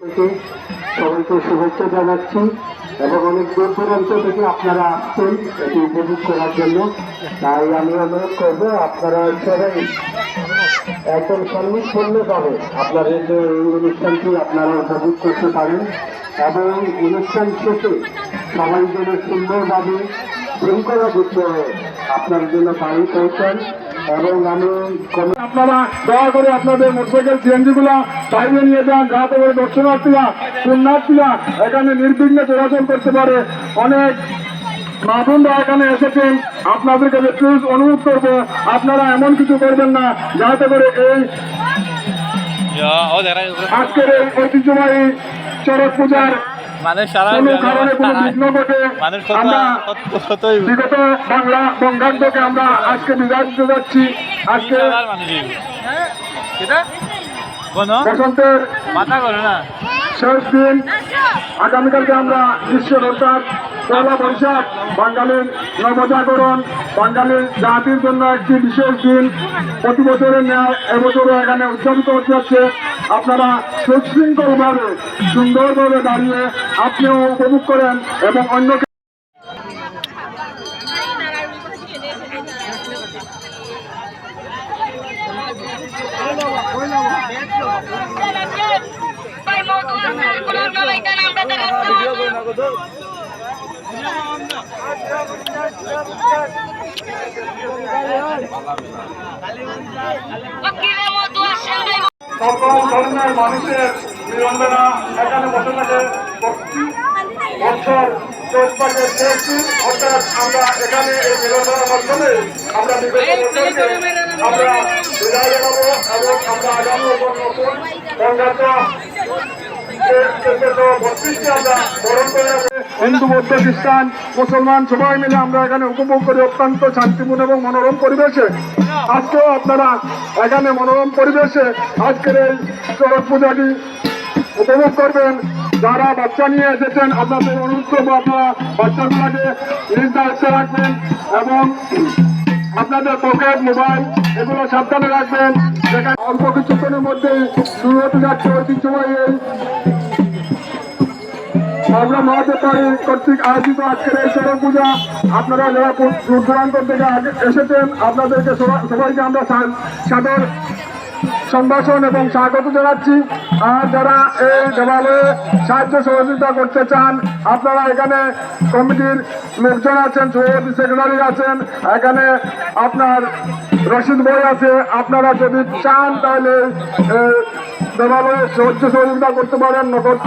সবাইকে শুভেচ্ছা জানাচ্ছি এবং অনেক দূর দূরান্ত থেকে আপনারা আসছেন এটি উপভোগ করার জন্য। তাই আমি অনুরোধ করব, আপনারা সবাই একদম সন্নিক্ষণ্যভাবে আপনাদের যে এই অনুষ্ঠানটি আপনারা উপভোগ করতে পারেন এবং অনুষ্ঠান শেষে সবাই যেন সুন্দরভাবে শৃঙ্খলাযুক্ত হয়ে আপনার জন্য বাড়ি পৌঁছান। এবং আমি আপনারা দয়া করে আপনাদের মোটরসাইকেল সিএনজি গুলা বাইরে নিয়ে যান যাতে করে দর্শনার্থীরা পুণ্যার্থীরা এখানে নির্বিঘ্নে চলাচল করতে পারে অনেক মাহবুবরা এখানে এসেছেন আপনাদেরকে প্লিজ অনুরোধ করব আপনারা এমন কিছু করবেন না যাতে করে এই oh. আজকের এই ঐতিহ্যবাহী চড়ক পূজার মানুষ সারা কোনো কারণে কোনো বিঘ্ন ঘটে মানুষ আমরা বিগত বাংলা বঙ্গাব্দকে আমরা আজকে বিদায় দিতে যাচ্ছি। আজকে বসন্তের মাথা করে না। শেষ দিন আগামীকালকে আমরা গ্রীষ্মের অর্থাৎ পয়লা বৈশাখ বাঙালির নবজাগরণ বাঙালির জাতির জন্য একটি বিশেষ দিন। প্রতি বছরের ন্যায় এবছরও এখানে উদযাপিত হতে যাচ্ছে। আপনারা সুশৃঙ্খলভাবে সুন্দরভাবে দাঁড়িয়ে আপনিও উপভোগ করেন এবং অন্যকে সকল ধর্মের মানুষের নিরঞ্জনা এখানে বসে থাকে। বছর দিন অর্থাৎ আমরা এখানে এই নিরঞ্জনার মাধ্যমে আমরা আমরা বিদায় জানাব এবং আমরা আগামী নতুন নতুন বঙ্গাত্ম হিন্দু বৌদ্ধ খ্রিস্টান, মুসলমান, সবাই মিলে আমরা এখানে উপভোগ করি অত্যন্ত শান্তিপূর্ণ এবং মনোরম পরিবেশে। আজকেও আপনারা এখানে মনোরম পরিবেশে আজকের এই চড়ক পূজাটি উপভোগ করবেন। যারা বাচ্চা নিয়ে এসেছেন, আপনাদের অনুরোধ করব আপনারা বাচ্চাগুলোকে নিজ দায়িত্বে রাখবেন এবং আপনাদের পকেট, মোবাইল এগুলো সাবধানে রাখবেন। অল্প কিছুক্ষণের মধ্যে শুরু হতে যাচ্ছে ঐতিহ্যবাহী আমরা মহাদেবী কর্তৃক আয়োজিত আজকের এই চরক পূজা আপনারা যারা দূর দূরান্ত থেকে এসেছেন, আপনাদেরকে সবাই- সবাইকে আমরা সাদর সম্ভাষণ এবং স্বাগত জানাচ্ছি। আর যারা এই দেওয়ালয়ে সাহায্য সহযোগিতা করতে চান, আপনারা এখানে কমিটির লোকজন আছেন, সভাপতি সেক্রেটারি আছেন, এখানে আপনার রশিদ বই আছে, আপনারা যদি চান তাহলে এই দেওয়ালয়ে সাহায্য সহযোগিতা করতে পারেন, নগদ